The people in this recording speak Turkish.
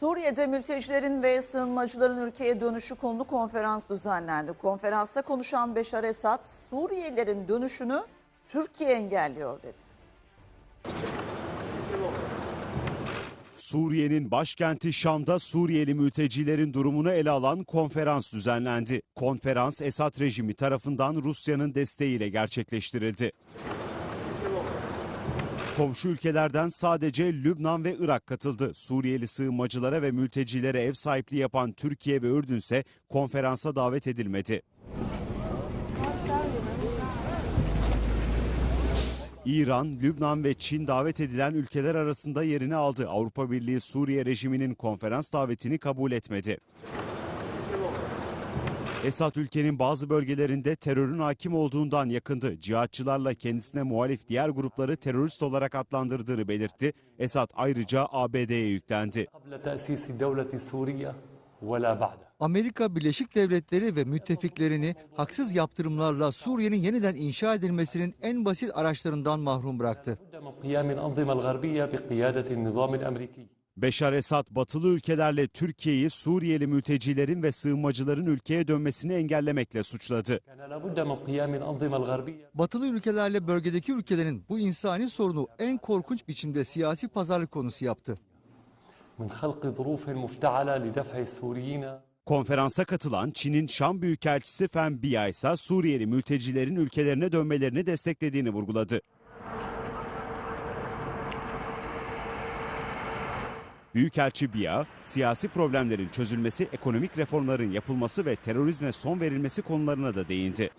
Suriye'de mültecilerin ve sığınmacıların ülkeye dönüşü konulu konferans düzenlendi. Konferansta konuşan Beşar Esad, Suriyelilerin dönüşünü Türkiye engelliyor dedi. Suriye'nin başkenti Şam'da Suriyeli mültecilerin durumunu ele alan konferans düzenlendi. Konferans Esad rejimi tarafından Rusya'nın desteğiyle gerçekleştirildi. Komşu ülkelerden sadece Lübnan ve Irak katıldı. Suriyeli sığınmacılara ve mültecilere ev sahipliği yapan Türkiye ve Ürdün ise konferansa davet edilmedi. İran, Lübnan ve Çin davet edilen ülkeler arasında yerini aldı. Avrupa Birliği Suriye rejiminin konferans davetini kabul etmedi. Esad ülkenin bazı bölgelerinde terörün hakim olduğundan yakındı. Cihatçılarla kendisine muhalif diğer grupları terörist olarak adlandırdığını belirtti. Esad ayrıca ABD'ye yüklendi. Amerika Birleşik Devletleri ve müttefiklerini haksız yaptırımlarla Suriye'nin yeniden inşa edilmesinin en basit araçlarından mahrum bıraktı. Beşar Esad batılı ülkelerle Türkiye'yi Suriyeli mültecilerin ve sığınmacıların ülkeye dönmesini engellemekle suçladı. Batılı ülkelerle bölgedeki ülkelerin bu insani sorunu en korkunç biçimde siyasi pazarlık konusu yaptı. Konferansa katılan Çin'in Şam Büyükelçisi Fen Bia ise Suriyeli mültecilerin ülkelerine dönmelerini desteklediğini vurguladı. Büyükelçi Biya, siyasi problemlerin çözülmesi, ekonomik reformların yapılması ve terörizme son verilmesi konularına da değindi.